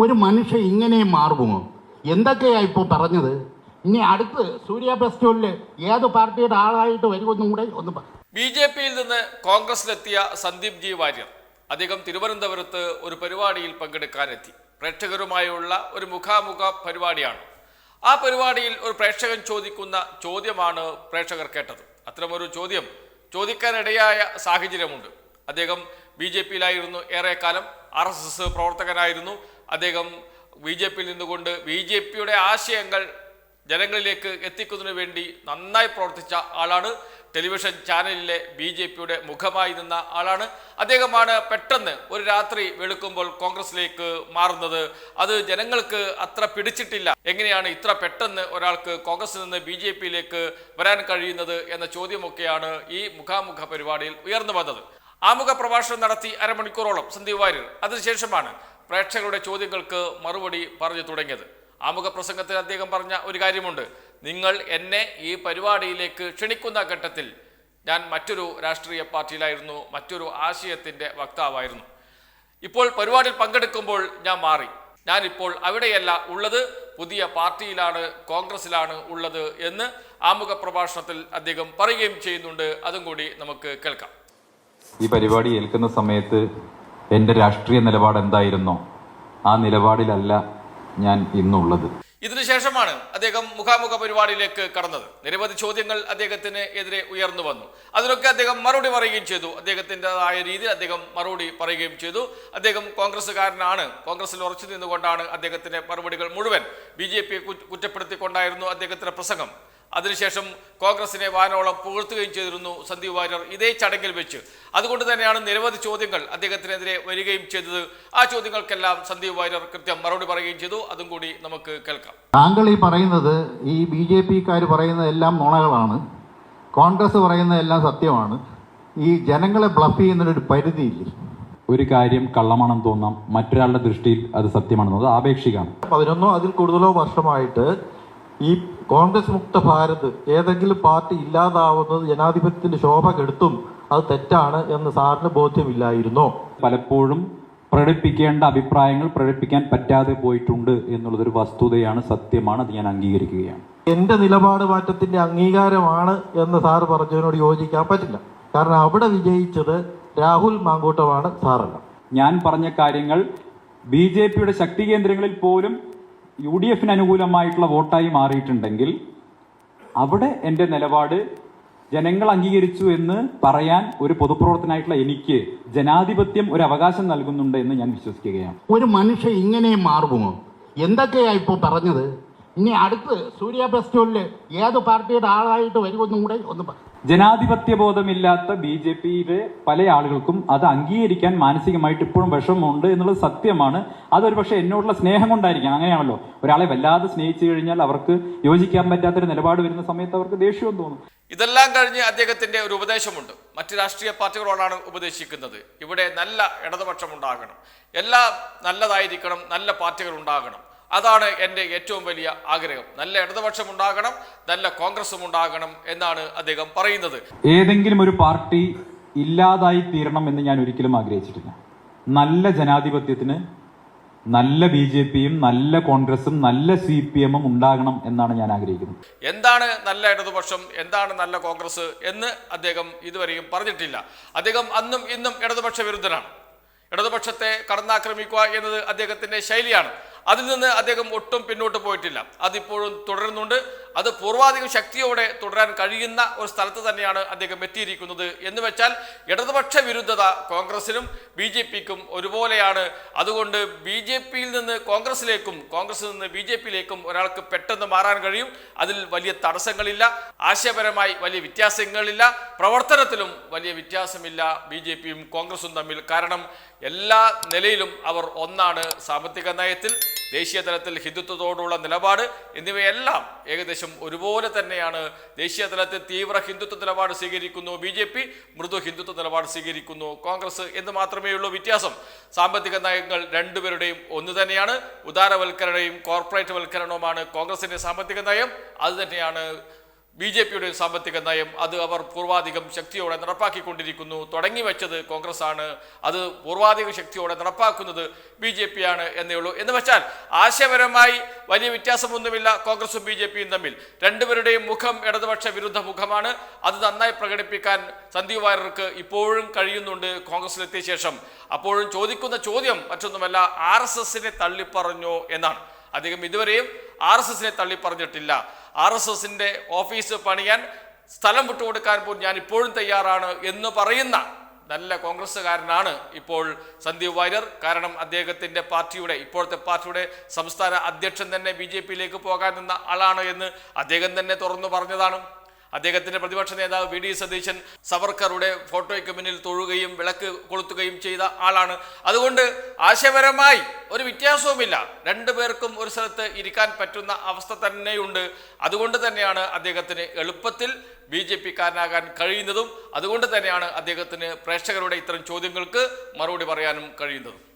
ഒരു മനുഷ്യൻ ഇങ്ങനെ മാറുമോ? എന്തൊക്കെയാണ് ഇപ്പോൾ പറഞ്ഞത്? ഇനി അടുത്ത് സൂര്യ ഫെസ്റ്റിവലിൽ ഏത് പാർട്ടിയുടെ ആളായിട്ട് വരുമെന്നും കൂടെ ഒന്ന് ബി ജെ പിയിൽ നിന്ന് കോൺഗ്രസിലെത്തിയ സന്ദീപ് ജി വാര്യർ. അദ്ദേഹം തിരുവനന്തപുരത്ത് ഒരു പരിപാടിയിൽ പങ്കെടുക്കാനെത്തി. പ്രേക്ഷകരുമായുള്ള ഒരു മുഖാമുഖ പരിപാടിയാണ്. ആ പരിപാടിയിൽ ഒരു പ്രേക്ഷകൻ ചോദിക്കുന്ന ചോദ്യമാണ് പ്രേക്ഷകർ കേട്ടത്. അത്തരമൊരു ചോദ്യം ചോദിക്കാനിടയായ സാഹചര്യമുണ്ട്. അദ്ദേഹം ബി ജെ പിയിലായിരുന്നു ഏറെക്കാലം. ആർ എസ് എസ് പ്രവർത്തകനായിരുന്നു. അദ്ദേഹം ബി ജെ പിയിൽ നിന്നുകൊണ്ട് ബി ജെ പിയുടെ ആശയങ്ങൾ ജനങ്ങളിലേക്ക് എത്തിക്കുന്നതിന് വേണ്ടി നന്നായി പ്രവർത്തിച്ച ആളാണ്. ടെലിവിഷൻ ചാനലിലെ ബി ജെ പിയുടെ മുഖമായി നിന്ന ആളാണ്. അദ്ദേഹമാണ് പെട്ടെന്ന് ഒരു രാത്രി വെളുക്കുമ്പോൾ കോൺഗ്രസിലേക്ക് മാറുന്നത്. അത് ജനങ്ങൾക്ക് അത്ര പിടിച്ചിട്ടില്ല. എങ്ങനെയാണ് ഇത്ര പെട്ടെന്ന് ഒരാൾക്ക് കോൺഗ്രസിൽ നിന്ന് ബി ജെ പിയിലേക്ക് വരാൻ കഴിയുന്നത് എന്ന ചോദ്യമൊക്കെയാണ് ഈ മുഖാമുഖ പരിപാടിയിൽ ഉയർന്നു വന്നത്. ആമുഖ പ്രഭാഷണം നടത്തി അരമണിക്കൂറോളം സന്ദീപ് വാര്യർ. അതിനുശേഷമാണ് പ്രേക്ഷകരുടെ ചോദ്യങ്ങൾക്ക് മറുപടി പറഞ്ഞു തുടങ്ങിയത്. ആമുഖ പ്രസംഗത്തിൽ അദ്ദേഹം പറഞ്ഞ ഒരു കാര്യമുണ്ട്. നിങ്ങൾ എന്നെ ഈ പരിപാടിയിലേക്ക് ക്ഷണിക്കുന്ന ഘട്ടത്തിൽ ഞാൻ മറ്റൊരു രാഷ്ട്രീയ പാർട്ടിയിലായിരുന്നു മറ്റൊരു ആശയത്തിന്റെ വക്താവായിരുന്നു. ഇപ്പോൾ പരിപാടിയിൽ പങ്കെടുക്കുമ്പോൾ ഞാൻ മാറി. ഞാനിപ്പോൾ അവിടെയല്ല ഉള്ളത് പുതിയ പാർട്ടിയിലാണ് കോൺഗ്രസിലാണ് ഉള്ളത് എന്ന് ആമുഖ പ്രഭാഷണത്തിൽ അദ്ദേഹം പറയുകയും ചെയ്യുന്നുണ്ട്. അതും കൂടി നമുക്ക് കേൾക്കാം. ഈ പരിപാടി ഏൽക്കുന്ന സമയത്ത് എന്റെ രാഷ്ട്രീയ നിലപാട് എന്തായിരുന്നോ ആ നിലപാടിലല്ല ഞാൻ ഇന്നുള്ളത്. ഇതിനുശേഷമാണ് അദ്ദേഹം മുഖാമുഖ പരിപാടിയിലേക്ക് കടന്നത്. നിരവധി ചോദ്യങ്ങൾ അദ്ദേഹത്തിന് എതിരെ ഉയർന്നു വന്നു. അതിനൊക്കെ അദ്ദേഹം മറുപടി പറയുകയും ചെയ്തു. അദ്ദേഹത്തിന്റെതായ രീതിയിൽ അദ്ദേഹം മറുപടി പറയുകയും ചെയ്തു. അദ്ദേഹം കോൺഗ്രസ്സുകാരനാണ്. കോൺഗ്രസ്സിൽ ഉറച്ചു നിന്നുകൊണ്ടാണ് അദ്ദേഹത്തിന്റെ മറുപടികൾ മുഴുവൻ ബി ജെ പിയെ കുറ്റപ്പെടുത്തിക്കൊണ്ടായിരുന്നു അദ്ദേഹത്തിന്റെ പ്രസംഗം. അതിനുശേഷം കോൺഗ്രസിനെ വാനോളം പുകഴ്ത്തുകയും ചെയ്തിരുന്നു സന്ദീപ് വാര്യർ ഇതേ ചടങ്ങിൽ വെച്ച്. അതുകൊണ്ട് തന്നെയാണ് നിരവധി ചോദ്യങ്ങൾ അദ്ദേഹത്തിനെതിരെ വരികയും ചെയ്തത്. ആ ചോദ്യങ്ങൾക്കെല്ലാം സന്ദീപ് വാര്യർ കൃത്യം മറുപടി പറയുകയും ചെയ്തു. അതും കൂടി നമുക്ക് കേൾക്കാം. താങ്കൾ ഈ പറയുന്നത് ഈ ബി ജെ പിക്കാർ പറയുന്നതെല്ലാം നുണകളാണ്. കോൺഗ്രസ് പറയുന്നതെല്ലാം സത്യമാണ്. ഈ ജനങ്ങളെ ബ്ലഫ് ചെയ്യുന്നതിനൊരു പരിധിയില്ലേ. ഒരു കാര്യം കള്ളമാണെന്ന് തോന്നാം. മറ്റൊരാളുടെ ദൃഷ്ടിയിൽ അത് സത്യമാണെന്നത് ആപേക്ഷികമാണ്. പതിനൊന്നോ അതിൽ കൂടുതലോ വർഷമായിട്ട് ഈ കോൺഗ്രസ് മുക്ത ഭാരത് ഏതെങ്കിലും പാർട്ടി ഇല്ലാതാവുന്നത് ജനാധിപത്യത്തിന്റെ ശോഭ കെടുത്തും അത് തെറ്റാണ് എന്ന് സാറിന് ബോധ്യമില്ലായിരുന്നോ? പലപ്പോഴും പ്രകടിപ്പിക്കേണ്ട അഭിപ്രായങ്ങൾ പ്രകടിപ്പിക്കാൻ പറ്റാതെ പോയിട്ടുണ്ട് എന്നുള്ളതൊരു വസ്തുതയാണ് സത്യമാണ് അത് ഞാൻ അംഗീകരിക്കുകയാണ്. എന്റെ നിലപാട് മാറ്റത്തിന്റെ അംഗീകാരമാണ് എന്ന് സാർ പറഞ്ഞതിനോട് യോജിക്കാൻ പറ്റില്ല. കാരണം അവിടെ വിജയിച്ചത് രാഹുൽ മാങ്കൂട്ടമാണ് സാറല്ല. ഞാൻ പറഞ്ഞ കാര്യങ്ങൾ ബി ജെ പിയുടെ ശക്തി കേന്ദ്രങ്ങളിൽ പോലും യു ഡി എഫിന് അനുകൂലമായിട്ടുള്ള വോട്ടായി മാറിയിട്ടുണ്ടെങ്കിൽ അവിടെ എന്റെ നിലപാട് ജനങ്ങൾ അംഗീകരിച്ചു എന്ന് പറയാൻ ഒരു പൊതുപ്രവർത്തനായിട്ടുള്ള എനിക്ക് ജനാധിപത്യം ഒരു അവകാശം നൽകുന്നുണ്ട് എന്ന് ഞാൻ വിശ്വസിക്കുകയാണ്. ഒരു മനുഷ്യ ഇങ്ങനെ മാറുമോ? എന്തൊക്കെയാ ഇപ്പോൾ പറഞ്ഞത്? ഇനി അടുത്ത് സൂര്യ ഫെസ്റ്റിവലിൽ ഏത് പാർട്ടിയുടെ ആളായിട്ട് വരുമെന്നും കൂടെ ഒന്ന് ജനാധിപത്യ ബോധമില്ലാത്ത ബി ജെ പിയിലെ പല ആളുകൾക്കും അത് അംഗീകരിക്കാൻ മാനസികമായിട്ട് ഇപ്പോഴും വിഷമമുണ്ട് എന്നുള്ളത് സത്യമാണ്. അതൊരു പക്ഷേ എന്നോടുള്ള സ്നേഹം കൊണ്ടായിരിക്കാം. അങ്ങനെയാണല്ലോ. ഒരാളെ വല്ലാതെ സ്നേഹിച്ചു കഴിഞ്ഞാൽ അവർക്ക് യോജിക്കാൻ പറ്റാത്തൊരു നിലപാട് വരുന്ന സമയത്ത് അവർക്ക് ദേഷ്യവും തോന്നും. ഇതെല്ലാം കഴിഞ്ഞ് അദ്ദേഹത്തിന്റെ ഒരു ഉപദേശമുണ്ട്. മറ്റ് രാഷ്ട്രീയ പാർട്ടികളോടാണ് ഉപദേശിക്കുന്നത്. ഇവിടെ നല്ല ഇടതുപക്ഷം ഉണ്ടാകണം എല്ലാം നല്ലതായിരിക്കണം. നല്ല പാർട്ടികൾ ഉണ്ടാകണം. അതാണ് എന്റെ ഏറ്റവും വലിയ ആഗ്രഹം. നല്ല ഇടതുപക്ഷം ഉണ്ടാകണം നല്ല കോൺഗ്രസും ഉണ്ടാകണം എന്നാണ് അദ്ദേഹം പറയുന്നത്. ഏതെങ്കിലും ഒരു പാർട്ടി ഇല്ലാതായി തീരണം എന്ന് ഞാൻ ഒരിക്കലും ആഗ്രഹിച്ചിട്ടില്ല. നല്ല ജനാധിപത്യത്തിന് നല്ല ബി ജെ പിയും നല്ല കോൺഗ്രസും നല്ല സി പി എമ്മും ഉണ്ടാകണം എന്നാണ് ഞാൻ ആഗ്രഹിക്കുന്നത്. എന്താണ് നല്ല ഇടതുപക്ഷം എന്താണ് നല്ല കോൺഗ്രസ് എന്ന് അദ്ദേഹം ഇതുവരെയും പറഞ്ഞിട്ടില്ല. അദ്ദേഹം അന്നും ഇന്നും ഇടതുപക്ഷ വിരുദ്ധനാണ്. ഇടതുപക്ഷത്തെ കടന്നാക്രമിക്കുക എന്നത് അദ്ദേഹത്തിന്റെ ശൈലിയാണ്. അതിൽ നിന്ന് അദ്ദേഹം ഒട്ടും പിന്നോട്ട് പോയിട്ടില്ല. അതിപ്പോഴും തുടരുന്നുണ്ട്. അത് പൂർവാധികം ശക്തിയോടെ തുടരാൻ കഴിയുന്ന ഒരു സ്ഥലത്ത് തന്നെയാണ് അദ്ദേഹം എത്തിയിരിക്കുന്നത്. എന്ന് വെച്ചാൽ ഇടതുപക്ഷ വിരുദ്ധത കോൺഗ്രസിനും ബി ജെ പിക്കും ഒരുപോലെയാണ്. അതുകൊണ്ട് ബി ജെ പിയിൽ നിന്ന് കോൺഗ്രസിലേക്കും കോൺഗ്രസിൽ നിന്ന് ബി ജെ പിയിലേക്കും ഒരാൾക്ക് പെട്ടെന്ന് മാറാൻ കഴിയും. അതിൽ വലിയ തടസ്സങ്ങളില്ല. ആശയപരമായി വലിയ വ്യത്യാസങ്ങളില്ല. പ്രവർത്തനത്തിലും വലിയ വ്യത്യാസമില്ല ബി ജെ പിയും കോൺഗ്രസും തമ്മിൽ. കാരണം എല്ലാ നിലയിലും അവർ ഒന്നാണ് സാമ്പത്തിക നയത്തിൽ. ദേശീയ തലത്തിൽ ഹിന്ദുത്വത്തോടുള്ള നിലപാട് എന്നിവയെല്ലാം ഏകദേശം ഒരുപോലെ തന്നെയാണ്. ദേശീയ തലത്തിൽ തീവ്ര ഹിന്ദുത്വ നിലപാട് സ്വീകരിക്കുന്നു. ബി ജെ പി മൃദു ഹിന്ദുത്വ നിലപാട് സ്വീകരിക്കുന്നു. കോൺഗ്രസ് എന്ന് മാത്രമേ ഉള്ളൂ വ്യത്യാസം. സാമ്പത്തിക നയങ്ങൾ രണ്ടുപേരുടെയും ഒന്ന് തന്നെയാണ്. ഉദാരവൽക്കരണയും കോർപ്പറേറ്റ് വൽക്കരണവുമാണ് കോൺഗ്രസിന്റെ സാമ്പത്തിക നയം. അത് തന്നെയാണ് ബി ജെ പിയുടെ സാമ്പത്തിക നയം അത് അവർ പൂർവാധികം ശക്തിയോടെ നടപ്പാക്കിക്കൊണ്ടിരിക്കുന്നു. തുടങ്ങി വെച്ചത് കോൺഗ്രസ് ആണ് അത് പൂർവാധിക ശക്തിയോടെ നടപ്പാക്കുന്നത് ബി ജെ പി ആണ് എന്നേ ഉള്ളൂ. എന്ന് വെച്ചാൽ ആശയപരമായി വലിയ വ്യത്യാസമൊന്നുമില്ല കോൺഗ്രസും ബി ജെ പിയും തമ്മിൽ. രണ്ടുപേരുടെയും മുഖം ഇടതുപക്ഷ വിരുദ്ധ മുഖമാണ്. അത് നന്നായി പ്രകടിപ്പിക്കാൻ സന്ദീപ് വാര്യർക്ക് ഇപ്പോഴും കഴിയുന്നുണ്ട് കോൺഗ്രസിലെത്തിയ ശേഷം. അപ്പോഴും ചോദിക്കുന്ന ചോദ്യം മറ്റൊന്നുമല്ല ആർ എസ് എസിനെ തള്ളിപ്പറഞ്ഞോ എന്നാണ്. അദ്ദേഹം ഇതുവരെയും ആർ എസ് എസിനെ തള്ളിപ്പറഞ്ഞിട്ടില്ല. ആർ എസ് എസിന്റെ ഓഫീസ് പണിയാൻ സ്ഥലം വിട്ടുകൊടുക്കാൻ പോലും ഞാൻ ഇപ്പോഴും തയ്യാറാണ് എന്ന് പറയുന്ന നല്ല കോൺഗ്രസ്സുകാരനാണ് ഇപ്പോൾ സന്ദീപ് വാര്യർ. കാരണം അദ്ദേഹത്തിന്റെ പാർട്ടിയുടെ ഇപ്പോഴത്തെ പാർട്ടിയുടെ സംസ്ഥാന അധ്യക്ഷൻ തന്നെ ബി പോകാൻ നിന്ന ആളാണ് എന്ന് അദ്ദേഹം തന്നെ തുറന്നു പറഞ്ഞതാണ്. അദ്ദേഹത്തിന്റെ പ്രതിപക്ഷ നേതാവ് വി ഡി സതീശൻ സവർക്കറുടെ ഫോട്ടോയ്ക്ക് മുന്നിൽ തൊഴുകയും വിളക്ക് കൊളുത്തുകയും ചെയ്ത ആളാണ്. അതുകൊണ്ട് ആശയപരമായി ഒരു വ്യത്യാസവുമില്ല. രണ്ടു പേർക്കും ഒരു സ്ഥലത്ത് ഇരിക്കാൻ പറ്റുന്ന അവസ്ഥ തന്നെയുണ്ട്. അതുകൊണ്ട് തന്നെയാണ് അദ്ദേഹത്തിന് എളുപ്പത്തിൽ ബി ജെ പിക്കാരനാകാൻ കഴിയുന്നതും അതുകൊണ്ട് തന്നെയാണ് അദ്ദേഹത്തിന് പ്രേക്ഷകരുടെ ഇത്തരം ചോദ്യങ്ങൾക്ക് മറുപടി പറയാനും കഴിയുന്നതും.